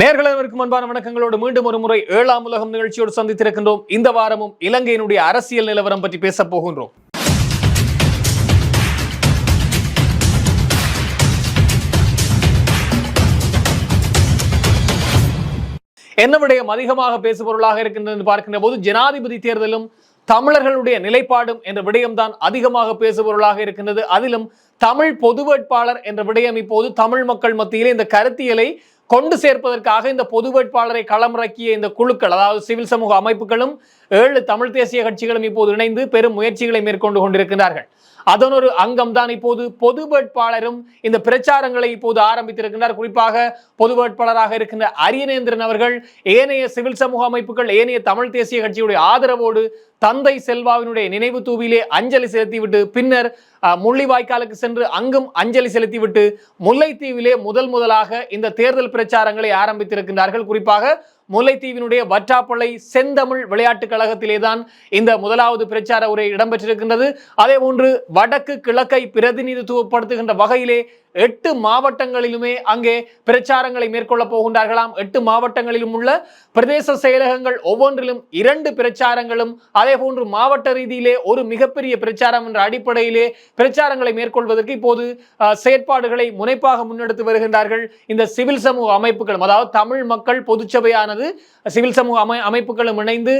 நேர்களவருக்கு முன்பான வணக்கங்களோடு மீண்டும் ஒரு முறை ஏழாம் உலகம் நிகழ்ச்சியோடு சந்தித்திருக்கின்றோம். இந்த வாரமும் இலங்கையினுடைய அரசியல் நிலவரம் பற்றி பேச போகின்றோம். என்ன விடயம்? அதிகமாக பேசுபொருளாக இருக்கின்றது என்று பார்க்கின்ற போது ஜனாதிபதி தேர்தலும் தமிழர்களுடைய நிலைப்பாடும் என்ற விடயம்தான் அதிகமாக பேசுபொருளாக இருக்கின்றது. அதிலும் தமிழ் பொது வேட்பாளர் என்ற விடயம் இப்போது தமிழ் மக்கள் மத்தியிலே இந்த கருத்தியலை கொண்டு சேர்ப்பதற்காக இந்த பொது வேட்பாளரை களமிறக்கிய இந்த குழுக்கள் அதாவது சிவில் சமூக அமைப்புகளும் ஏழு தமிழ் தேசிய கட்சிகளும் இப்போது இணைந்து பெரும் முயற்சிகளை மேற்கொண்டு கொண்டிருக்கிறார்கள் அதன் ஒரு அங்கம் தான் இப்போது பொது வேட்பாளரும் இந்த பிரச்சாரங்களை இப்போது ஆரம்பித்திருக்கின்றார். குறிப்பாக பொது வேட்பாளராக இருக்கின்ற அரியநேந்திரன் அவர்கள் ஏனைய சிவில் சமூக அமைப்புகள் ஏனைய தமிழ் தேசிய கட்சியுடைய ஆதரவோடு தந்தை செல்வாவினுடைய நினைவு தூவிலே அஞ்சலி செலுத்திவிட்டு பின்னர் முள்ளிவாய்க்காலுக்கு சென்று அங்கும் அஞ்சலி செலுத்திவிட்டு முல்லைத்தீவிலே முதல் முதலாக இந்த தேர்தல் பிரச்சாரங்களை ஆரம்பித்திருக்கின்றார்கள். குறிப்பாக முல்லைத்தீவினுடைய வற்றாப்பளை செந்தமிழ் விளையாட்டுக் கழகத்திலே தான் இந்த முதலாவது பிரச்சார உரை இடம்பெற்றிருக்கின்றது. அதே போன்று வடக்கு கிழக்கை பிரதிநிதித்துவப்படுத்துகின்ற வகையிலே எட்டு மாவட்டங்களிலுமே அங்கே பிரச்சாரங்களை மேற்கொள்ள போகின்றார்களாம். எட்டு மாவட்டங்களிலும் உள்ள பிரதேச செயலகங்கள் ஒவ்வொன்றிலும் இரண்டு பிரச்சாரங்களும் அதே போன்று மாவட்ட ரீதியிலே ஒரு மிகப்பெரிய பிரச்சாரம் என்ற அடிப்படையிலே பிரச்சாரங்களை மேற்கொள்வதற்கு இப்போது அஹ், செயற்பாடுகளை முனைப்பாக முன்னெடுத்து வருகின்றார்கள். இந்த சிவில் சமூக அமைப்புகளும் அதாவது தமிழ் மக்கள் பொதுச்சபையானது சிவில் சமூக அமை அமைப்புகளும் இணைந்து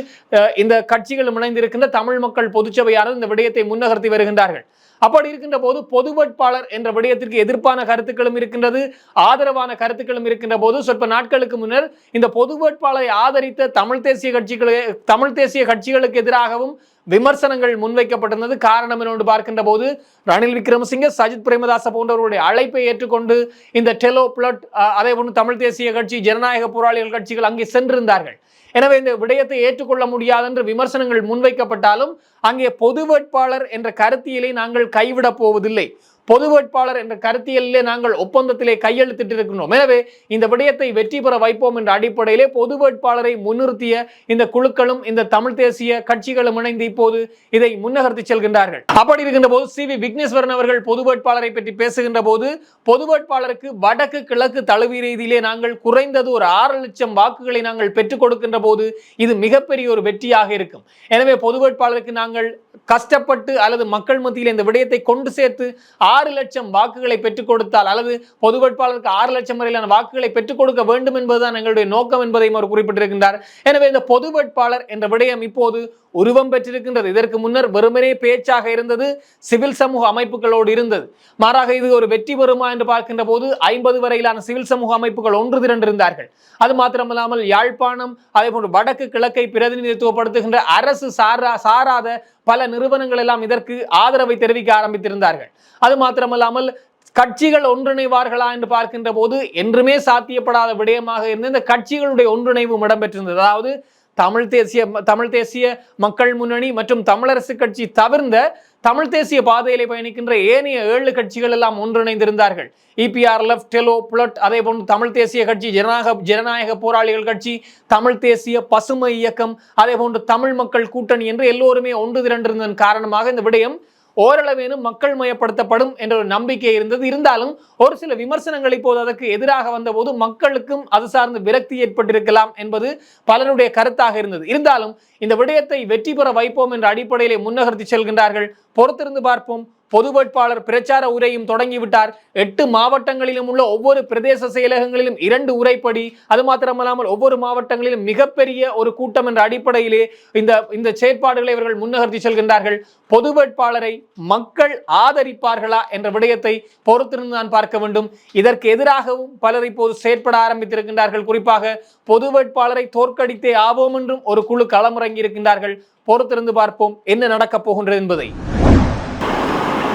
இந்த கட்சிகளும் இணைந்திருக்கின்ற தமிழ் மக்கள் பொதுச்சபையானது இந்த விடயத்தை முன்னகர்த்தி வருகின்றார்கள். அப்படி இருக்கின்ற போது பொது வேட்பாளர் என்ற விடயத்திற்கு எதிர்ப்பான கருத்துக்களும் இருக்கின்றது ஆதரவான கருத்துக்களும் இருக்கின்ற போது சொற்ப நாட்களுக்கு முன்னர் இந்த பொது வேட்பாளரை ஆதரித்த தமிழ் தேசிய கட்சிகளு தமிழ் தேசிய கட்சிகளுக்கு எதிராகவும் விமர்சனங்கள் முன்வைக்கப்பட்டிருந்தது. காரணம் என்னொன்று பார்க்கின்ற போது ரணில் விக்ரமசிங்க சஜித் பிரேமதாச போன்றவருடைய அழைப்பை ஏற்றுக்கொண்டு இந்த டெலோ பிளட் அதே போன்று தமிழ் தேசிய கட்சி ஜனநாயக போராளிகள் கட்சிகள் அங்கே சென்றிருந்தார்கள். எனவே இந்த விடயத்தை ஏற்றுக்கொள்ள முடியாது என்று விமர்சனங்கள் முன்வைக்கப்பட்டாலும் அங்கே பொது வேட்பாளர் என்ற கருத்தியலை நாங்கள் கைவிடப் போவதில்லை. பொது வேட்பாளர் என்ற கருத்தியலிலே நாங்கள் ஒப்பந்தத்திலே கையெழுத்திட்டு இருக்கின்றோம் எனவே இந்த விடயத்தை வெற்றி பெற வைப்போம் என்ற அடிப்படையிலே பொது வேட்பாளரை முன்னிறுத்திய இந்த குழுக்களும் இந்த தமிழ் தேசிய கட்சிகளும் இணைந்து இப்போது இதை முன்னகர்த்தி செல்கின்றார்கள். அப்படி இருக்கின்ற போது சி வி விக்னேஸ்வரன் அவர்கள் பொது வேட்பாளரை பற்றி பேசுகின்ற போது பொது வேட்பாளருக்கு வடக்கு கிழக்கு தழுவி ரீதியிலே நாங்கள் குறைந்தது ஒரு ஆறு லட்சம் வாக்குகளை நாங்கள் பெற்றுக் கொடுக்கின்ற போது இது மிகப்பெரிய ஒரு வெற்றியாக இருக்கும். எனவே பொது வேட்பாளருக்கு நாங்கள் கஷ்டப்பட்டு அல்லது மக்கள் மத்தியில் இந்த விடயத்தை கொண்டு சேர்த்து ஆறு லட்சம் வாக்குகளை பெற்றுக் கொடுத்தால் அல்லது பொது வேட்பாளருக்கு ஆறு லட்சம் வரையிலான வாக்குகளை பெற்றுக் கொடுக்க வேண்டும் என்பதுதான் எங்களுடைய நோக்கம் என்பதையும் அவர் குறிப்பிட்டிருக்கின்றார். எனவே இந்த பொது வேட்பாளர் என்ற விடயம் இப்போது உருவம் பெற்றிருக்கின்றது. இதற்கு முன்னர் வெறுமனே பேச்சாக இருந்தது சிவில் சமூக அமைப்புகளோடு இருந்தது. மாறாக இது ஒரு வெற்றி பெறுமா என்று பார்க்கின்ற போது ஐம்பது வரையிலான சிவில் சமூக அமைப்புகள் ஒன்று திரண்டிருந்தார்கள். அது மாத்திரமல்லாமல் யாழ்ப்பாணம் அதே போன்று வடக்கு கிழக்கை பிரதிநிதித்துவப்படுத்துகின்ற அரசு சாரா சாராத பல நிறுவனங்கள் எல்லாம் இதற்கு ஆதரவை தெரிவிக்க ஆரம்பித்திருந்தார்கள். அது மாத்திரமல்லாமல் கட்சிகள் ஒன்றிணைவார்களா என்று பார்க்கின்ற போது என்றுமே சாத்தியப்படாத விடயமாக இருந்த இந்த கட்சிகளுடைய ஒன்றிணைவும் இடம்பெற்றிருந்தது. அதாவது தமிழ் தேசிய தமிழ் தேசிய மக்கள் முன்னணி மற்றும் தமிழரசு கட்சி தவிர்ந்த தமிழ் தேசிய பாதையிலே பயணிக்கின்ற ஏனைய ஏழு கட்சிகள் எல்லாம் ஒன்றிணைந்திருந்தார்கள். இபிஆர் லெஃப்ட் டெலோ புலட் அதே போன்று தமிழ் தேசிய கட்சி ஜனநாயக ஜனநாயக போராளிகள் கட்சி தமிழ் தேசிய பசுமை இயக்கம் அதே போன்று தமிழ் மக்கள் கூட்டணி என்று எல்லோருமே ஒன்று திரண்டிருந்ததன் காரணமாக இந்த விடயம் ஓரளவேனும் மக்கள் மயப்படுத்தப்படும் என்ற ஒரு நம்பிக்கை இருந்தது. இருந்தாலும் ஒரு சில விமர்சனங்கள் இப்போது அதற்கு எதிராக வந்தபோது மக்களுக்கும் அது சார்ந்து விரக்தி ஏற்பட்டிருக்கலாம் என்பது பலருடைய கருத்தாக இருந்தது. இருந்தாலும் இந்த விடயத்தை வெற்றி பெற வைப்போம் என்ற அடிப்படையிலே முன்னகர்த்தி செல்கின்றார்கள். பொறுத்திருந்து பார்ப்போம். பொது வேட்பாளர் பிரச்சார உரையும் தொடங்கிவிட்டார். எட்டு மாவட்டங்களிலும் உள்ள ஒவ்வொரு பிரதேச செயலகங்களிலும் இரண்டு உரைப்படி அது மாத்திரமல்லாமல் ஒவ்வொரு மாவட்டங்களிலும் மிகப்பெரிய ஒரு கூட்டம் என்ற அடிப்படையிலே இந்த இந்த செயற்பாடுகளை இவர்கள் முன்னகர்த்தி செல்கின்றார்கள். பொது வேட்பாளரை மக்கள் ஆதரிப்பார்களா என்ற விடயத்தை பொறுத்திருந்து நான் பார்க்க வேண்டும். இதற்கு எதிராகவும் பலர் இப்போது செயற்பட ஆரம்பித்திருக்கின்றார்கள். குறிப்பாக பொது வேட்பாளரை தோற்கடித்தே ஆவோம் என்றும் ஒரு குழு களமிறங்கி இருக்கின்றார்கள் பொறுத்திருந்து பார்ப்போம் என்ன நடக்கப் போகின்றது என்பதை.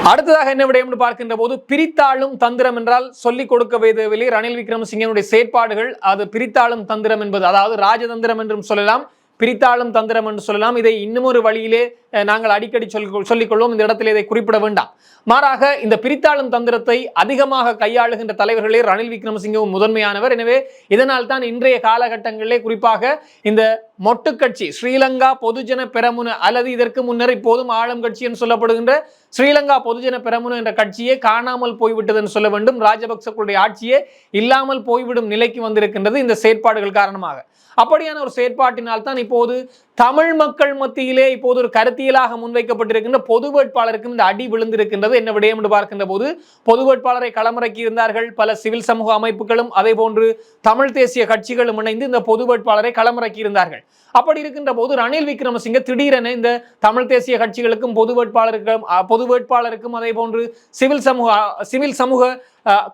அடுத்ததாக என்ன விடயம் என்று பார்க்கின்ற போது பிரித்தாளும் தந்திரம் என்றால் சொல்லிக் கொடுக்க வைத்தவில்லை ரணில் விக்ரமசிங்கனுடைய செயற்பாடுகள் அது பிரித்தாளும் தந்திரம் என்பது அதாவது ராஜதந்திரம் என்றும் சொல்லலாம் பிரித்தாளும் தந்திரம் என்று சொல்லலாம். இதை இன்னுமொரு வழியிலே நாங்கள் அடிக்கடி சொல் சொல்லிக்கொள்வோம் இந்த இடத்தில் இதை குறிப்பிட வேண்டாம். மாறாக இந்த பிரித்தாளும் தந்திரத்தை அதிகமாக கையாளுகின்ற தலைவர்களே ரணில் விக்ரமசிங்கவும் முதன்மையானவர். எனவே இதனால் தான் இன்றைய காலகட்டங்களிலே குறிப்பாக இந்த மொட்டு கட்சி ஸ்ரீலங்கா பொதுஜன பெரமுன அல்லது இதற்கு முன்னர் இப்போதும் ஆளும் கட்சி என்று சொல்லப்படுகின்ற ஸ்ரீலங்கா பொதுஜன பெரமுன என்ற கட்சியே காணாமல் போய்விட்டது என்று சொல்ல வேண்டும். ராஜபக்சர்களுடைய ஆட்சியே இல்லாமல் போய்விடும் நிலைக்கு வந்திருக்கின்றது இந்த செயற்பாடுகள் காரணமாக. அப்படியான ஒரு செயற்பாட்டினால் தான் இப்போது தமிழ் மக்கள் மத்தியிலே இப்போது ஒரு கருத்தியலாக முன்வைக்கப்பட்டிருக்கின்ற பொது வேட்பாளருக்கும் இந்த அடி விழுந்திருக்கின்றது. என்ன விடயம் என்று பார்க்கின்ற போது பொது வேட்பாளரை களமிறக்கி இருந்தார்கள். பல சிவில் சமூக அமைப்புகளும் அதே போன்று தமிழ் தேசிய கட்சிகளும் இணைந்து இந்த பொது வேட்பாளரை களமிறக்கி இருந்தார்கள். அப்படி இருக்கின்ற போது ரணில் விக்ரமசிங்க திடீரென இந்த தமிழ் தேசிய கட்சிகளுக்கும் பொது வேட்பாளருக்கும் பொது வேட்பாளருக்கும் அதே போன்று சிவில் சமூக சிவில் சமூக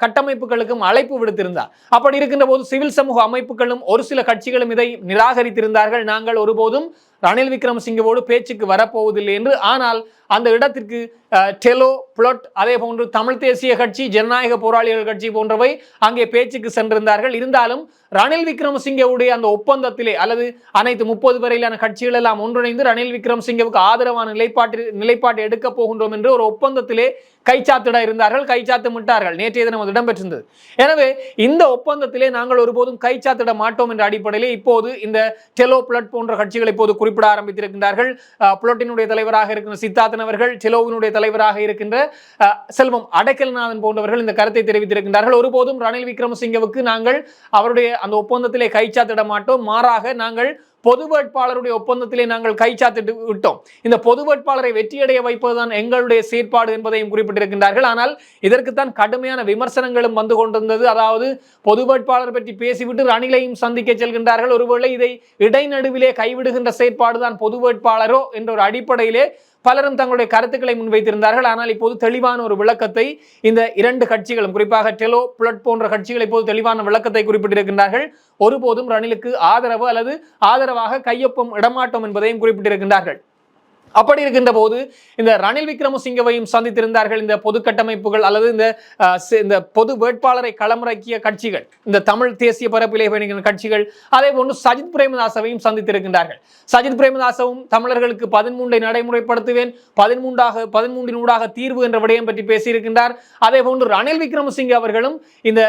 கட்டமைப்புகளுக்கும் அழைப்பு விடுத்திருந்தார். அப்படி இருக்கின்ற போது சிவில் சமூக அமைப்புகளும் ஒரு சில கட்சிகளும் இதை நிராகரித்திருந்தார்கள். நாங்கள் ஒருபோதும் ரணில் விக்ரமசிங்கவோடு பேச்சுக்கு வரப்போவதில்லை என்று ஆனால் அந்த இடத்திற்கு அஹ், டெலோ புளட் அதே போன்று தமிழ் தேசிய கட்சி ஜனநாயக போராளிகள் கட்சி போன்றவை அங்கே பேச்சுக்கு சென்றிருந்தார்கள். இருந்தாலும் ரணில் விக்ரமசிங்கவுடைய அந்த ஒப்பந்தத்திலே அல்லது அனைத்து முப்பது வரையிலான கட்சிகள் எல்லாம் ஒன்றிணைந்து ரணில் விக்ரமசிங்கவுக்கு ஆதரவான நிலைப்பாட்டு நிலைப்பாட்டை எடுக்கப் போகின்றோம் என்று ஒரு ஒப்பந்தத்திலே கைச்சாத்திட இருந்தார்கள் கைச்சாத்து விட்டார்கள் நேற்றைய தினம் அது இடம்பெற்றிருந்தது. எனவே இந்த ஒப்பந்தத்திலே நாங்கள் ஒருபோதும் கைச்சாத்திட மாட்டோம் என்ற அடிப்படையிலே இப்போது இந்த டெலோ புளட் போன்ற கட்சிகள் இப்போது குறிப்பிட ஆரம்பித்திருக்கின்றார்கள். அஹ், தலைவராக இருக்கின்ற சித்தார்த்தன் அவர்கள் செலோவினுடைய தலைவராக இருக்கின்ற செல்வம் அடைக்கல்நாதன் போன்றவர்கள் இந்த கருத்தை தெரிவித்திருக்கின்றார்கள். ஒருபோதும் ரணில் விக்ரமசிங்கவுக்கு நாங்கள் அவருடைய அந்த ஒப்பந்தத்திலே கைச்சாத்திட மாட்டோம். மாறாக நாங்கள் பொது வேட்பாளருடைய ஒப்பந்தத்திலே நாங்கள் கைச்சாத்திட்டு விட்டோம். இந்த பொது வேட்பாளரை வெற்றியடைய வைப்பதுதான் எங்களுடைய செயற்பாடு என்பதையும் குறிப்பிட்டிருக்கின்றார்கள். ஆனால் இதற்குத்தான் கடுமையான விமர்சனங்களும் வந்து கொண்டிருந்தது. அதாவது பொது வேட்பாளர் பற்றி பேசிவிட்டு ரணிலையும் சந்திக்க செல்கின்றார்கள். ஒருவேளை இதை இடைநடுவிலே கைவிடுகின்ற செயற்பாடுதான் பொது வேட்பாளரோ என்ற ஒரு அடிப்படையிலே பலரும் தங்களுடைய கருத்துக்களை முன்வைத்திருந்தார்கள். ஆனால் இப்போது தெளிவான ஒரு விளக்கத்தை இந்த இரண்டு கட்சிகளும் குறிப்பாக டெலோ புளட் போன்ற கட்சிகள் இப்போது தெளிவான விளக்கத்தை குறிப்பிட்டிருக்கின்றார்கள். ஒருபோதும் ரணிலுக்கு ஆதரவு அல்லது ஆதரவாக கையொப்பம் இடமாட்டோம் என்பதையும் குறிப்பிட்டிருக்கின்றார்கள். அப்படி இருக்கின்ற போது இந்த ரணில் விக்ரமசிங்கவையும் சந்தித்திருந்தார்கள் இந்த பொது கட்டமைப்புகள் அல்லது இந்த இந்த பொது வேட்பாளரை களமிறக்கிய கட்சிகள் இந்த தமிழ் தேசிய பரப்பிலே பயணிக்கிற கட்சிகள் அதே போன்று சஜித் பிரேமதாசவையும் சந்தித்திருக்கின்றார்கள். சஜித் பிரேமதாசவும் தமிழர்களுக்கு பதிமூன்றை நடைமுறைப்படுத்துவேன் பதிமூன்றாக பதிமூன்றினூடாக தீர்வு என்ற விடயம் பற்றி பேசியிருக்கின்றார். அதே போன்று ரணில் விக்ரமசிங்கே அவர்களும் இந்த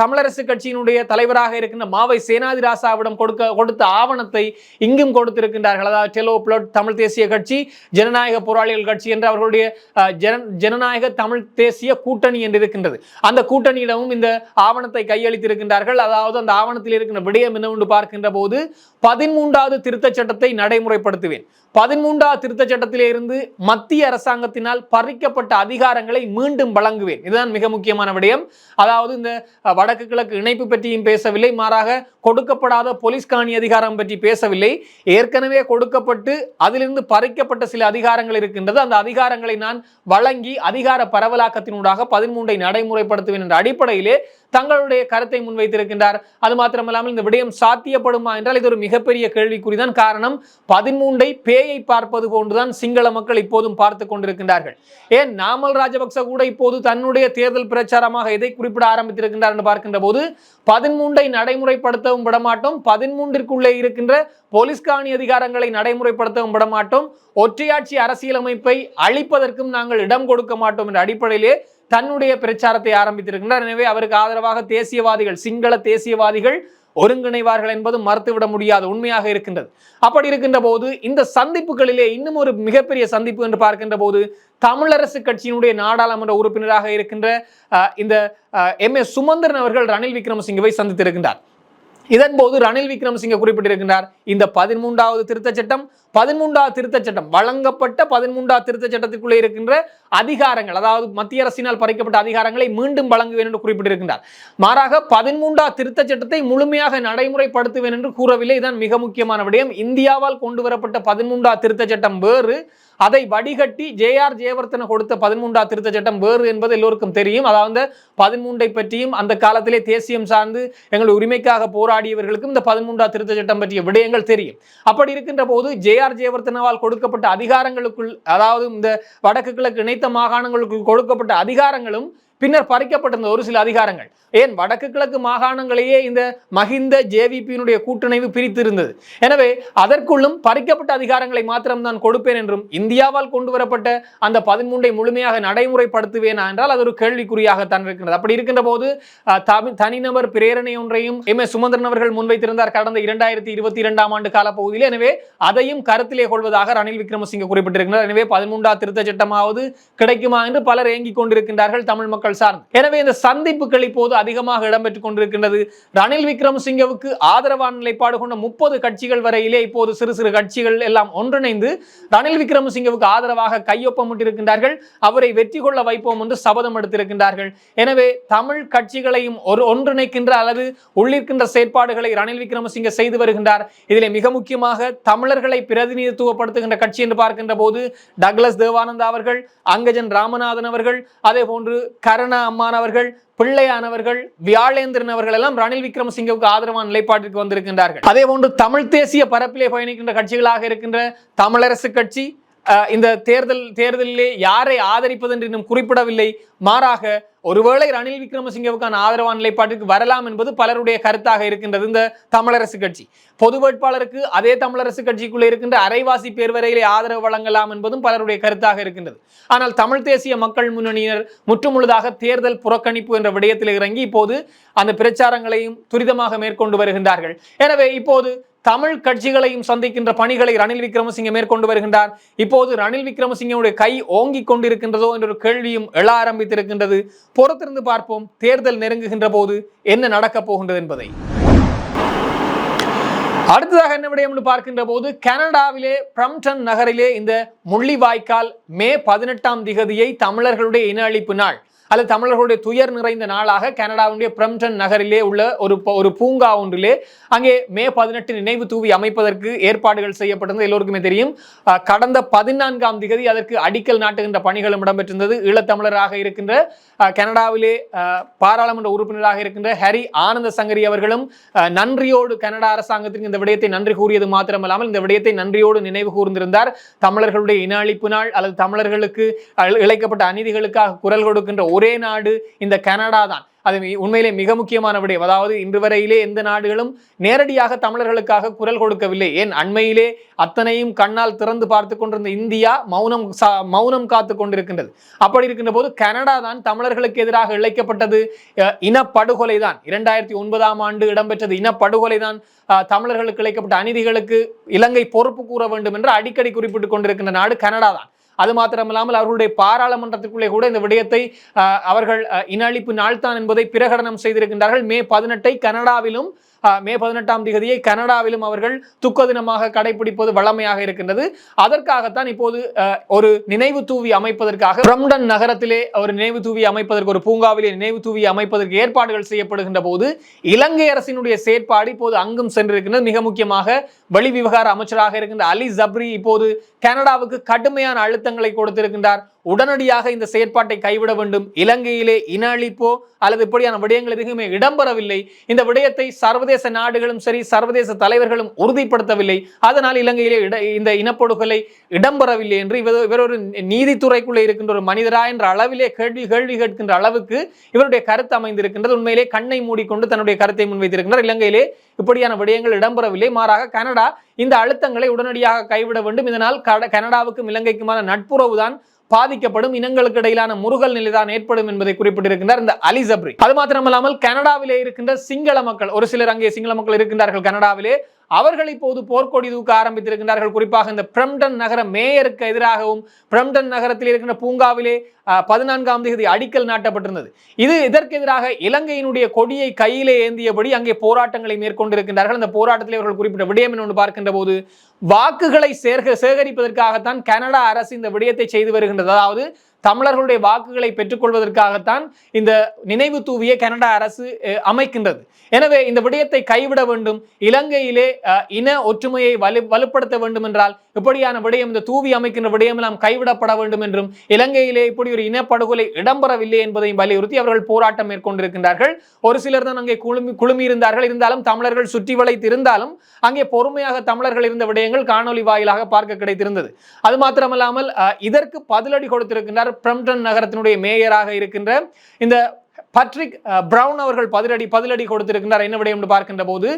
தமிழரசு கட்சியினுடைய தலைவராக இருக்கின்ற மாவை சேனாதிராசாவிடம் கொடுக்க கொடுத்த ஆவணத்தை இங்கும் கொடுத்திருக்கின்றார்கள். அதாவது டெலோ பிளட் தமிழ் தேசிய கட்சி ஜனநாயக போராளிகள் கட்சி என்று அவர்களுடைய ஜன ஜனநாயக தமிழ் தேசிய கூட்டணி என்று இருக்கின்றது. அந்த கூட்டணியிடமும் இந்த ஆவணத்தை கையளித்திருக்கின்றார்கள். அதாவது அந்த ஆவணத்தில் இருக்கின்ற விடயம் என்னவென்று பார்க்கின்ற போது பதிமூன்றாவது திருத்தச் சட்டத்தை நடைமுறைப்படுத்துவேன். பதிமூன்றாவது திருத்தச் சட்டத்திலே இருந்து மத்திய அரசாங்கத்தினால் பறிக்கப்பட்ட அதிகாரங்களை மீண்டும் வழங்குவேன். இதுதான் மிக முக்கியமான விடயம். அதாவது இந்த வடக்கு கிழக்கு இணைப்பு பற்றியும் பேசவில்லை. மாறாக கொடுக்கப்படாத போலீஸ் காணி அதிகாரம் பற்றி பேசவில்லை. ஏற்கனவே கொடுக்கப்பட்டு அதிலிருந்து பறிக்கப்பட்ட சில அதிகாரங்கள் இருக்கின்றது. அந்த அதிகாரங்களை நான் வழங்கி அதிகார பரவலாக்கத்தினூடாக பதிமூன்றை நடைமுறைப்படுத்துவேன் என்ற அடிப்படையிலே தங்களுடைய கருத்தை முன்வைத்திருக்கின்றார். அது மாத்திரமல்லாமல் இந்த விடயம் சாத்தியப்படுமா என்றால் இது ஒரு மிகப்பெரிய கேள்விக்குறிதான். காரணம் பதிமூன்றை பேயை பார்ப்பது போன்றுதான் சிங்கள மக்கள் இப்போதும் பார்த்து கொண்டிருக்கின்றார்கள். ஏன் நாமல் ராஜபக்ச கூட இப்போது தன்னுடைய தேர்தல் பிரச்சாரமாக எதை குறிப்பிட ஆரம்பித்திருக்கின்றார் என்று பார்க்கின்ற போது பதிமூன்றை நடைமுறைப்படுத்தவும் விடமாட்டோம் பதிமூன்றிற்குள்ளே இருக்கின்ற போலீஸ்காணி அதிகாரங்களை நடைமுறைப்படுத்தவும் விடமாட்டோம் ஒற்றையாட்சி அரசியலமைப்பை அழிப்பதற்கும் நாங்கள் இடம் கொடுக்க மாட்டோம் என்ற அடிப்படையிலே தன்னுடைய பிரச்சாரத்தை ஆரம்பித்திருக்கின்றார் எனவே அவருக்கு ஆதரவாக தேசியவாதிகள் சிங்கள தேசியவாதிகள் ஒருங்கிணைவார்கள் என்பது மறுத்துவிட முடியாத உண்மையாக இருக்கின்றது. அப்படி இருக்கின்ற போது இந்த சந்திப்புகளிலே இன்னும் ஒரு மிகப்பெரிய சந்திப்பு என்று பார்க்கின்ற போது தமிழரசு கட்சியினுடைய நாடாளுமன்ற உறுப்பினராக இருக்கின்ற இந்த எம். ஏ. சுமந்திரன் அவர்கள் ரணில் விக்ரமசிங்கவை சந்தித்திருக்கின்றார். இதன் போது ரணில் விக்ரமசிங்க குறிப்பிட்டிருக்கின்றார் இந்த பதிமூன்றாவது திருத்தச் சட்டம் பதிமூன்றாவது திருத்தச் சட்டம் வழங்கப்பட்ட பதிமூன்றாவது திருத்தச் சட்டத்திற்குள்ளே இருக்கின்ற அதிகாரங்கள் அதாவது மத்திய அரசினால் பறிக்கப்பட்ட அதிகாரங்களை மீண்டும் வழங்குவேன் என்று குறிப்பிட்டிருக்கின்றார். மாறாக பதிமூன்றாவது திருத்தச் சட்டத்தை முழுமையாக நடைமுறைப்படுத்துவேன் என்று கூறவில்லை. இதுதான் மிக முக்கியமான விடயம். இந்தியாவால் கொண்டு வரப்பட்ட பதிமூன்றாவது திருத்தச் சட்டம் வேறு அதை வடிகட்டி ஜே ஆர் ஜெயவர்த்தன கொடுத்த பதிமூன்றாவது திருத்த சட்டம் வேறு என்பது எல்லோருக்கும் தெரியும். அதாவது பதிமூன்றை பற்றியும் அந்த காலத்திலே தேசியம் சார்ந்து எங்கள் உரிமைக்காக போராடியவர்களுக்கும் இந்த பதிமூன்றாவது திருத்த சட்டம் பற்றிய விடயங்கள் தெரியும். அப்படி இருக்கின்ற போது ஜே ஆர் ஜெயவர்த்தனவால் கொடுக்கப்பட்ட அதிகாரங்களுக்குள் அதாவது இந்த வடக்கு கிழக்கு இணைத்த மாகாணங்களுக்குள் கொடுக்கப்பட்ட அதிகாரங்களும் பின்னர் பறிக்கப்பட்டிருந்த ஒரு சில அதிகாரங்கள். ஏன் வடக்கு கிழக்கு மாகாணங்களையே இந்த மஹிந்த ஜேவிபியினுடைய கூட்டணைவு பிரித்திருந்தது. எனவே அதற்குள்ளும் பறிக்கப்பட்ட அதிகாரங்களை மாத்திரம் நான் கொடுப்பேன் என்றும் இந்தியாவால் கொண்டு வரப்பட்ட அந்த பதிமூன்றை முழுமையாக நடைமுறைப்படுத்துவேனா என்றால் அது ஒரு கேள்விக்குறியாகத்தான் இருக்கிறது. அப்படி இருக்கின்ற போது தனிநபர் பிரேரணை ஒன்றையும் எம். எஸ். சுமந்திரன் அவர்கள் முன்வைத்திருந்தார் கடந்த இரண்டாயிரத்தி இருபத்தி இரண்டாம் ஆண்டு காலப்பகுதியில். எனவே அதையும் கருத்திலே கொள்வதாக ரணில் விக்ரமசிங்க குறிப்பிட்டிருக்கிறார். எனவே பதிமூன்றாம் திருத்த சட்டமாவது கிடைக்குமா என்று பலர் ஏங்கிக் கொண்டிருக்கின்றார்கள் தமிழ் மக்கள் சார்ந்து. எனவே இந்த சந்திப்புகள் இப்போது அதிகமாக இடம்பெற்றுக் கொண்டிருக்கின்றது. ரணில் விக்ரமசிங்கவுக்கு ஆதரவான நிலைப்பாடு கொண்ட முப்பது கட்சிகள் வரையிலே இப்போது சிறு சிறு கட்சிகள் எல்லாம் ஒன்றிணைந்து ரணில் விக்ரமசிங்கவுக்கு ஆதரவாக கையொப்பமிட்டிருக்கின்றார்கள் அவரை வெற்றி கொள்ள வைப்போம் என்று சபதம் எடுத்திருக்கின்றார்கள். எனவே தமிழ் கட்சிகளையும் ஒரு ஒன்றிணைக்கின்ற அல்லது உள்ளிருக்கின்ற செயற்பாடுகளை ரணில் விக்ரமசிங்க செய்து வருகின்றார். இதில் மிக முக்கியமாக தமிழர்களை பிரதிநிதித்துவப்படுத்துகின்ற கட்சி என்று பார்க்கின்ற போது டக்ளஸ் தேவானந்தா அவர்கள் அங்கஜன் ராமநாதன் அவர்கள் அதே போன்று கருணா அம்மான் அவர்கள் பிள்ளையானவர்கள் வியாழேந்திரன் அவர்கள் எல்லாம் ரணில் விக்ரமசிங்கவுக்கு ஆதரவான நிலைப்பாட்டிற்கு வந்திருக்கின்றார்கள். அதே போன்று தமிழ் தேசிய பரப்பிலே பயணிக்கின்ற கட்சிகளாக இருக்கின்ற தமிழரசு கட்சி இந்த தேர்தல் தேர்தலிலே யாரை ஆதரிப்பது என்று இன்னும் குறிப்பிடவில்லை. மாறாக ஒருவேளை ரணில் விக்ரமசிங்கவுக்கான ஆதரவான நிலைப்பாட்டிற்கு வரலாம் என்பது பலருடைய கருத்தாக இருக்கின்றது இந்த தமிழரசு கட்சி. பொது வேட்பாளருக்கு அதே தமிழரசு கட்சிக்குள்ளே இருக்கின்ற அரைவாசி பேர் வரையிலே ஆதரவு வழங்கலாம் என்பதும் பலருடைய கருத்தாக இருக்கின்றது. ஆனால் தமிழ் தேசிய மக்கள் முன்னணியினர் முற்றுமுழுதாக தேர்தல் புறக்கணிப்பு என்ற விடயத்தில் இறங்கி இப்போது அந்த பிரச்சாரங்களையும் துரிதமாக மேற்கொண்டு வருகின்றார்கள். எனவே இப்போது தமிழ் கட்சிகளையும் சந்திக்கின்ற பணிகளை ரணில் விக்ரமசிங்க மேற்கொண்டு வருகின்றார். இப்போது ரணில் விக்ரமசிங்கனுடைய கை ஓங்கிக் கொண்டிருக்கின்றதோ என்ற ஒரு கேள்வியும் எழ ஆரம்பித்திருக்கின்றது. பொறுத்திருந்து பார்ப்போம். தேர்தல் நெருங்குகின்ற போது என்ன நடக்கப் போகின்றது என்பதை. அடுத்ததாக என்ன விடயம் என்று பார்க்கின்ற போது கனடாவிலே பிரம்டன் நகரிலே இந்த முள்ளிவாய்க்கால் மே பதினெட்டாம் திகதியை தமிழர்களுடைய இன அழிப்பு நாள். அல்லது தமிழர்களுடைய துயர் நிறைந்த நாளாக கனடாவுடைய பிரம்டன் நகரிலே உள்ள ஒரு ஒரு பூங்கா ஒன்றிலே அங்கே மே பதினெட்டு நினைவு தூவி அமைப்பதற்கு ஏற்பாடுகள் செய்யப்பட்டிருந்தது. எல்லோருக்குமே தெரியும். கடந்த பதினான்காம் திகதி அதற்கு அடிக்கல் நாட்டுகின்ற பணிகளும் இடம்பெற்றிருந்தது. ஈழத்தமிழராக இருக்கின்ற கனடாவிலே பாராளுமன்ற உறுப்பினராக இருக்கின்ற ஹரி ஆனந்த சங்கரி அவர்களும் நன்றியோடு கனடா அரசாங்கத்திற்கு இந்த விடயத்தை நன்றி கூறியது மாத்திரமல்லாமல் இந்த விடயத்தை நன்றியோடு நினைவு கூர்ந்திருந்தார். தமிழர்களுடைய இன அழிப்பு நாள் அல்லது தமிழர்களுக்கு இழைக்கப்பட்ட அநீதிகளுக்காக குரல் கொடுக்கின்ற ஒரே நாடு இந்த கனடா தான். அது உண்மையிலே மிக முக்கியமான விடயம். அதாவது இன்று வரையிலே எந்த நாடுகளும் நேரடியாக தமிழர்களுக்காக குரல் கொடுக்கவில்லை. ஏன்? அண்மையிலே அத்தனையும் கண்ணால் திறந்து பார்த்து கொண்டிருந்த இந்தியா மௌனம் சா- மௌனம் காத்து கொண்டிருக்கின்றது. அப்படி இருக்கின்ற போது கனடா தான் தமிழர்களுக்கு எதிராக இழைக்கப்பட்டது இனப்படுகொலை தான். இரண்டாயிரத்தி ஒன்பதாம் ஆண்டு இடம்பெற்றது இனப்படுகொலை தான் தமிழர்களுக்கு இழைக்கப்பட்ட அநீதிகளுக்கு இலங்கை பொறுப்பு கூற வேண்டும் என்று அடிக்கடி குறிப்பிட்டுக் கொண்டிருக்கின்ற நாடு கனடா தான். அது மாத்திரமில்லாமல் அவர்களுடைய பாராளுமன்றத்திற்குள்ளே கூட இந்த விடயத்தை அவர்கள் அஹ், நாள்தான் என்பதை பிரகடனம் செய்திருக்கின்றார்கள். மே பதினெட்டை கனடாவிலும் மே பதினெட்டாம் தேதியை கனடாவிலும் அவர்கள் துக்க தினமாக கடைபிடிப்பது வழமையாக இருக்கின்றது. அதற்காகத்தான் இப்போது அஹ், ஒரு நினைவு தூவி அமைப்பதற்காக பிரம்டன் நகரத்திலே ஒரு நினைவு தூவி அமைப்பதற்கு ஒரு பூங்காவிலே நினைவு தூவி அமைப்பதற்கு ஏற்பாடுகள் செய்யப்படுகின்ற போது இலங்கை அரசினுடைய செயற்பாடு இப்போது அங்கும் சென்றிருக்கின்றது. மிக முக்கியமாக வெளிவிவகார அமைச்சராக இருக்கின்ற அலி ஜப்ரி இப்போது கனடாவுக்கு கடுமையான அழுத்தங்களை கொடுத்திருக்கின்றார். உடனடியாக இந்த செயற்பாட்டை கைவிட வேண்டும். இலங்கையிலே இன அழிப்போ அல்லது இப்படியான விடயங்கள் எதுவுமே இடம்பெறவில்லை. இந்த விடயத்தை சர்வதேச நாடுகளும் சரி சர்வதேச தலைவர்களும் உறுதிப்படுத்தவில்லை. அதனால் இலங்கையிலே இட இந்த இனப்படுகொலை இடம்பெறவில்லை என்று இவர் இவர் ஒரு நீதித்துறைக்குள்ளே இருக்கின்ற ஒரு மனிதரா என்ற அளவிலே கேள்வி கேள்வி கேட்கின்ற அளவுக்கு இவருடைய கருத்து அமைந்திருக்கின்றது. உண்மையிலே கண்ணை மூடிக்கொண்டு தன்னுடைய கருத்தை முன்வைத்திருக்கின்றார். இலங்கையிலே இப்படியான விடயங்கள் இடம்பெறவில்லை. மாறாக கனடா இந்த அழுத்தங்களை உடனடியாக கைவிட வேண்டும். இதனால் கட- கனடாவுக்கும் இலங்கைக்குமான நட்புறவு தான் பாதிக்கப்படும். இனங்களுக்கு இடையிலான முருகல் நிலைதான் ஏற்படும் என்பதை குறிப்பிட்டிருக்கின்றார் இந்த அலி ஜப்ரி. அது மாத்திரமல்லாமல் கனடாவிலே இருக்கின்ற சிங்கள மக்கள் ஒரு சிலர் அங்கே சிங்கள மக்கள் இருக்கின்றார்கள் கனடாவிலே. அவர்கள் இப்போது போர்க்கொடி தூக்க ஆரம்பித்திருக்கின்றார்கள். குறிப்பாக இந்த பிரம்டன் நகர மேயருக்கு எதிராகவும் பிரம்டன் நகரத்தில் இருக்கின்ற பூங்காவிலே பதினான்காம் தேதி அடிக்கல் நாட்டப்பட்டிருந்தது. இது இதற்கு எதிராக இலங்கையினுடைய கொடியை கையிலே ஏந்தியபடி அங்கே போராட்டங்களை மேற்கொண்டிருக்கின்றார்கள். அந்த போராட்டத்தில் அவர்கள் குறிப்பிட்ட விடயம் என்று பார்க்கின்ற போது வாக்குகளை சேர்க்க சேகரிப்பதற்காகத்தான் கனடா அரசு இந்த விடயத்தை செய்து வருகின்றது. அதாவது தமிழர்களுடைய வாக்குகளை பெற்றுக்கொள்வதற்காகத்தான் இந்த நினைவு தூவிய கனடா அரசு அமைக்கின்றது. எனவே இந்த விடயத்தை கைவிட வேண்டும். இலங்கையிலே இன ஒற்றுமையை வலு வலுப்படுத்த வேண்டும் என்றால் இப்படியான விடயம் இந்த தூவி அமைக்கின்ற விடயம் எல்லாம் கைவிடப்பட வேண்டும் என்றும் இலங்கையிலே இப்படி ஒரு இனப்படுகொலை இடம்பெறவில்லை என்பதையும் வலியுறுத்தி அவர்கள் போராட்டம் மேற்கொண்டிருக்கின்றார்கள். ஒரு சிலர் தான் அங்கே குழுமி குழுமி இருந்தார்கள் இருந்தாலும் தமிழர்கள் சுற்றி வளைத்து இருந்தாலும் அங்கே பொறுமையாக தமிழர்கள் இருந்த விடயங்கள் காணொலி வாயிலாக பார்க்க கிடைத்திருந்தது. அது மாத்திரமல்லாமல் இதற்கு பதிலடி கொடுத்திருக்கின்றார் பிரம்டன் நகரத்தினுடைய மேயராக இருக்கின்ற இந்த பட்ரிக் பிரவுன் அவர்கள் பதிலடி பதிலடி கொடுத்திருக்கின்றார். என்ன விடயம் என்று பார்க்கின்ற போது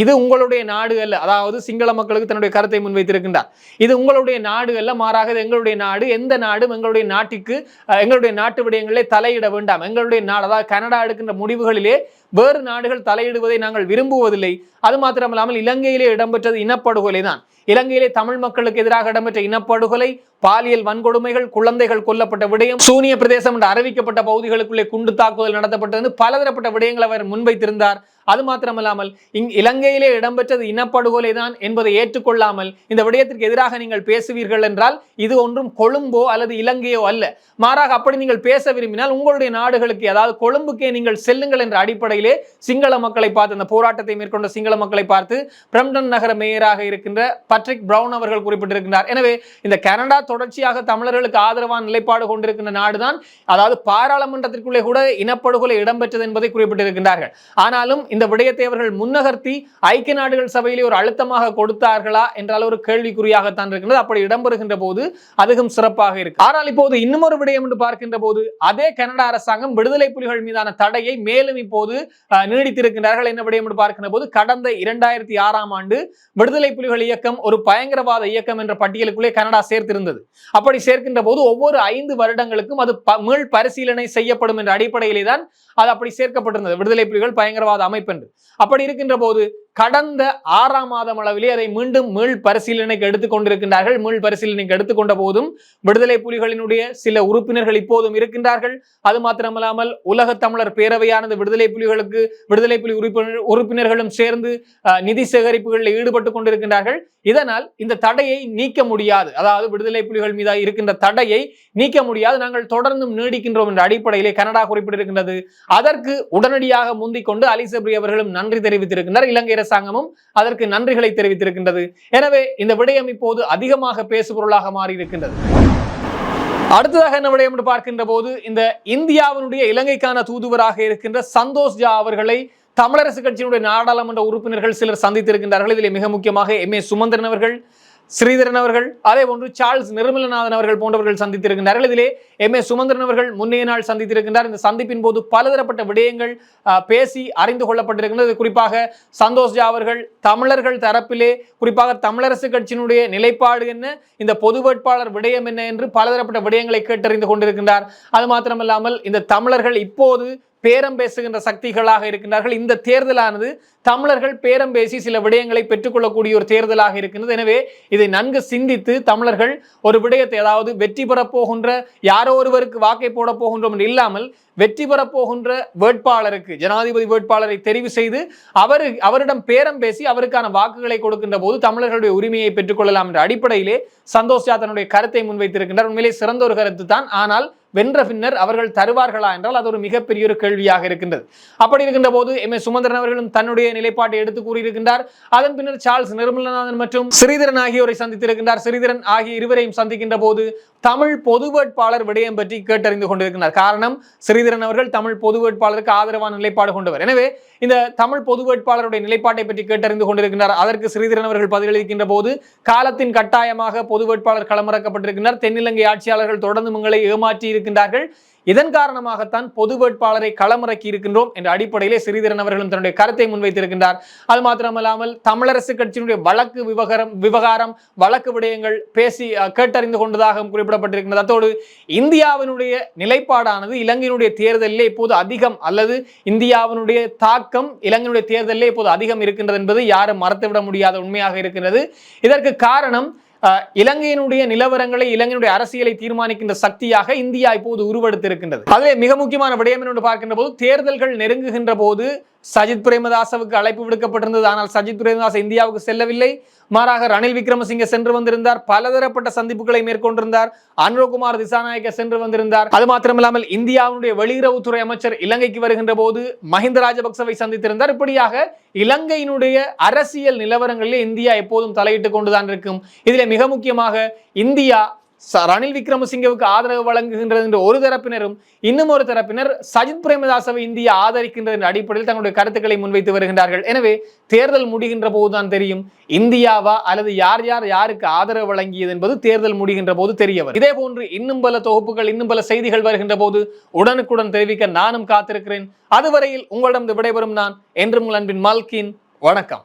இது உங்களுடைய நாடு அல்ல. அதாவது சிங்கள மக்களுக்கு தன்னுடைய கருத்தை முன்வைத்திருக்கின்றார். இது உங்களுடைய நாடு அல்ல மாறாக எங்களுடைய நாடு. எந்த நாடும் எங்களுடைய நாட்டிற்கு எங்களுடைய நாட்டு விடயங்களிலே தலையிட வேண்டாம். எங்களுடைய நாடு அதாவது கனடா எடுக்கின்ற முடிவுகளிலே வேறு நாடுகள் தலையிடுவதை நாங்கள் விரும்புவதில்லை. அது மாத்திரமல்லாமல் இலங்கையிலே இடம்பெற்றது இனப்படுகொலை தான் இலங்கையிலே தமிழ் மக்களுக்கு எதிராக இடம்பெற்ற இனப்படுகொலை பாலியல் வன்கொடுமைகள் குழந்தைகள் கொல்லப்பட்ட விடயம் சூனிய பிரதேசம் என்று அறிவிக்கப்பட்ட பகுதிகளுக்குள்ளே குண்டு தாக்குதல் நடத்தப்பட்டது பலதரப்பட்ட விடயங்களை அவர் முன்வைத்திருந்தார். அது மாத்திரமல்லாமல் இங் இலங்கையிலே இடம்பெற்றது இனப்படுகொலை தான் என்பதை ஏற்றுக்கொள்ளாமல் இந்த விடயத்திற்கு எதிராக நீங்கள் பேசுவீர்கள் என்றால் இது ஒன்றும் கொழும்போ அல்லது இலங்கையோ அல்ல. மாறாக அப்படி நீங்கள் பேச விரும்பினால் உங்களுடைய நாடுகளுக்கு அதாவது கொழும்புக்கே நீங்கள் செல்லுங்கள் என்ற அடிப்படையிலே சிங்கள மக்களை பார்த்து அந்த போராட்டத்தை மேற்கொண்ட சிங்கள மக்களை பார்த்து பிரம்டன் நகர மேயராக இருக்கின்ற பட்ரிக் பிரவுன் அவர்கள் குறிப்பிட்டிருக்கிறார் எனவே இந்த கனடா தொடர்ச்சியாக தமிழர்களுக்கு ஆதரவான நிலைப்பாடு கொண்டிருக்கின்ற நாடுதான் அதாவது பாராளுமன்றத்திற்குள்ளே கூட இனப்படுகொலை இடம்பெற்றது என்பதை குறிப்பிட்டிருக்கின்றார்கள். ஆனாலும் இந்த விடயத்தை அவர்கள் முன்னகர்த்தி ஐக்கிய நாடுகள் சபையிலே ஒரு அழுத்தமாக கொடுத்தார்களா என்றால் ஒரு கேள்விக்குறியாகத்தான் இருக்கின்றது. அப்படி இடம்பெறுகின்ற போது அதுவும் சிறப்பாக இருக்கு. ஆனால் இப்போது இன்னும் ஒரு விடயம் என்று பார்க்கின்ற போது அதே கனடா அரசாங்கம் விடுதலை புலிகள் மீதான தடையை மேலும் இப்போது நீடித்திருக்கின்றார்கள். என்ன விடயம் என்று பார்க்கின்ற போது கடந்த இரண்டாயிரத்தி ஆறாம் ஆண்டு விடுதலை புலிகள் இயக்கம் ஒரு பயங்கரவாத இயக்கம் என்ற பட்டியலுக்குள்ளே கனடா சேர்த்திருந்தது. அப்படி சேர்க்கின்ற போது ஒவ்வொரு ஐந்து வருடங்களுக்கும் அது மீள் பரிசீலனை செய்யப்படும் என்ற அடிப்படையிலே தான் அது அப்படி சேர்க்கப்பட்டிருந்தது. விடுதலை புலிகள் பயங்கரவாத அமைப்பு அமைப்பென்று அப்படி இருக்கின்ற போது கடந்த ஆறாம் மாதம் அளவிலே அதை மீண்டும் மீள் பரிசீலனைக்கு எடுத்துக் கொண்டிருக்கின்றார்கள். மீள் பரிசீலனைக்கு எடுத்துக்கொண்ட போதும் விடுதலை புலிகளினுடைய சில உறுப்பினர்கள் இப்போதும் இருக்கின்றார்கள். அது மாத்திரமல்லாமல் உலக தமிழர் பேரவையானது விடுதலை புலிகளுக்கு விடுதலை புலி உறுப்பினர் உறுப்பினர்களும் சேர்ந்து நிதி சேகரிப்புகளில் ஈடுபட்டு கொண்டிருக்கின்றார்கள். இதனால் இந்த தடையை நீக்க முடியாது. அதாவது விடுதலை புலிகள் மீது இருக்கின்ற தடையை நீக்க முடியாது. நாங்கள் தொடர்ந்தும் நீடிக்கின்றோம் என்ற அடிப்படையிலே கனடா குறிப்பிட்டிருக்கின்றது. அதற்கு உடனடியாக முந்திக் கொண்டு அலிசப்ரி அவர்களும் நன்றி தெரிவித்திருக்கின்றனர். இலங்கை அரசாங்கமும் அதற்கு நன்றிகளை தெரிவித்திருக்கின்றது. எனவே இந்த விடயம் இப்போது அதிகமாக பேசுபொருளாக மாறியிருக்கின்றது. அடுத்ததாக என்ன விடயம் என்று பார்க்கின்ற போது இந்த இந்தியாவினுடைய இலங்கைக்கான தூதுவராக இருக்கின்ற சந்தோஷ் ஜா அவர்களை தமிழரசு கட்சியினுடைய நாடாளுமன்ற உறுப்பினர்கள் சிலர் சந்தித்திருக்கின்றார்கள். இதில் மிக முக்கியமாக எம் ஏ சுமந்திரன் அவர்கள் ஸ்ரீதரன் அவர்கள் அதே போன்று சார்ல்ஸ் நிர்மலநாதன் அவர்கள் போன்றவர்கள் சந்தித்திருக்கின்றார்கள் இதிலே எம் ஏ. சுமந்திரன் அவர்கள் முன்னைய நாள் சந்தித்திருக்கின்றார். இந்த சந்திப்பின் போது பலதரப்பட்ட விடயங்கள் பேசி அறிந்து கொள்ளப்பட்டிருக்கின்றது. குறிப்பாக சந்தோஷ் ஜா அவர்கள் தமிழர்கள் தரப்பிலே குறிப்பாக தமிழரசு கட்சியினுடைய நிலைப்பாடு என்ன இந்த பொது வேட்பாளர் விடயம் என்ன என்று பலதரப்பட்ட விடயங்களை கேட்டறிந்து கொண்டிருக்கின்றார். அது மாத்திரமல்லாமல் இந்த தமிழர்கள் இப்போது பேரம் பேசுகின்ற சக்திகளாக இருக்கின்றார்கள். இந்த தேர்தலானது தமிழர்கள் பேரம் பேசி சில விடயங்களை பெற்றுக்கொள்ளக்கூடிய ஒரு தேர்தலாக இருக்கின்றது. எனவே இதை நன்கு சிந்தித்து தமிழர்கள் ஒரு விடயத்தை அதாவது வெற்றி பெறப் போகின்ற யாரோ ஒருவருக்கு வாக்கை போட போகின்றோம் என்று இல்லாமல் வெற்றி பெறப் போகின்ற வேட்பாளருக்கு ஜனாதிபதி வேட்பாளரை தெரிவு செய்து அவர் அவரிடம் பேரம் பேசி அவருக்கான வாக்குகளை கொடுக்கின்ற போது தமிழர்களுடைய உரிமையை பெற்றுக்கொள்ளலாம் என்ற அடிப்படையிலே சந்தோஷ் ஜா தன்னுடைய கருத்தை முன்வைத்திருக்கின்றார். உண்மையிலே சிறந்த ஒரு கருத்து தான் ஆனால் வென்ற பின்னர் அவர்கள் தருவார்களா என்றால் அது ஒரு மிகப்பெரிய ஒரு கேள்வியாக இருக்கின்றது. அப்படி இருக்கின்ற போது எம். ஏ சுமந்திரன் அவர்களும் தன்னுடைய நிலைப்பாட்டை எடுத்து கூறியிருக்கின்றார். அதன் பின்னர் சார்ல்ஸ் நிர்மலநாதன் மற்றும் ஸ்ரீதரன் ஆகியோரை சந்தித்திருக்கின்றார். ஸ்ரீதரன் ஆகிய இருவரையும் சந்திக்கின்ற போது தமிழ் பொது வேட்பாளர் விடயம் பற்றி கேட்டறிந்து கொண்டிருக்கிறார். காரணம் ஸ்ரீதரன் அவர்கள் தமிழ் பொது வேட்பாளருக்கு ஆதரவான நிலைப்பாடு கொண்டவர். எனவே இந்த தமிழ் பொது வேட்பாளருடைய நிலைப்பாட்டை பற்றி கேட்டறிந்து கொண்டிருக்கிறார். அதற்கு ஸ்ரீதரன் அவர்கள் பதிலளிக்கின்ற போது காலத்தின் கட்டாயமாக பொது வேட்பாளர் களமிறக்கப்பட்டிருக்கிறார். தென்னிலங்கை ஆட்சியாளர்கள் தொடர்ந்து உங்களை ஏமாற்றி இருக்கின்றார்கள். இதன் காரணமாகத்தான் பொது வேட்பாளரை களமிறக்கி இருக்கின்றோம் என்ற அடிப்படையிலே ஸ்ரீதரன் அவர்களும் தன்னுடைய கருத்தை முன்வைத்திருக்கின்றார். அது மாத்திரமல்லாமல் தமிழரசு கட்சியினுடைய வழக்கு விவகாரம் விவகாரம் வழக்கு விடயங்கள் பேசி கேட்டறிந்து கொண்டதாக குறிப்பிடப்பட்டிருக்கின்றது. அத்தோடு இந்தியாவினுடைய நிலைப்பாடானது இலங்கையினுடைய தேர்தலிலே இப்போது அதிகம் அல்லது இந்தியாவினுடைய தாக்கம் இலங்கையினுடைய தேர்தலிலே இப்போது அதிகம் இருக்கின்றது என்பது யாரும் மறந்துவிட முடியாத உண்மையாக இருக்கின்றது. இதற்கு காரணம் இலங்கையினுடைய நிலவரங்களை இலங்கையினுடைய அரசியலை தீர்மானிக்கின்ற சக்தியாக இந்தியா இப்போது உருவெடுத்திருக்கின்றது. அதிலே மிக முக்கியமான விடயம் என்று பார்க்கின்ற போது தேர்தல்கள் நெருங்குகின்ற போது சஜித் பிரேமதாசவுக்கு அழைப்பு விடுக்கப்பட்டிருந்தது. ஆனால் சஜித் பிரேமதாஸ் இந்தியாவுக்கு செல்லவில்லை. மாறாக ரணில் விக்ரமசிங்கே சென்று வந்திருந்தார். பலதரப்பட்ட சந்திப்புகளை மேற்கொண்டிருந்தார். அனுரகுமார் திசாநாயக்க சென்று வந்திருந்தார். அது மாத்திரமில்லாமல் இந்தியாவுடைய வெளியுறவுத்துறை அமைச்சர் இலங்கைக்கு வருகின்ற போது மஹிந்த ராஜபக்சவை சந்தித்திருந்தார். இப்படியாக இலங்கையினுடைய அரசியல் நிலவரங்களில் இந்தியா எப்போதும் தலையிட்டு கொண்டுதான் இருக்கும். இதில் மிக முக்கியமாக இந்தியா ரணில் விக்ரமசிங்கவுக்கு ஆதரவு வழங்குகின்றது என்ற ஒரு தரப்பினரும் இன்னும் ஒரு தரப்பினர் சஜித் பிரேமதாசவை இந்தியா ஆதரிக்கின்றது என்ற அடிப்படையில் தங்களுடைய கருத்துக்களை முன்வைத்து வருகின்றார்கள். எனவே தேர்தல் முடிகின்ற போதுதான் தெரியும் இந்தியாவா அல்லது யார் யார் யாருக்கு ஆதரவு வழங்கியது என்பது தேர்தல் முடிகின்ற போது தெரிய வரும். இதே போன்று இன்னும் பல தொகுப்புகள் இன்னும் பல செய்திகள் வருகின்ற போது உடனுக்குடன் தெரிவிக்க நானும் காத்திருக்கிறேன். அதுவரையில் உங்களிடம் விடைபெறும் நான் என்றும் உங்கள் அன்பின் மல்கின். வணக்கம்.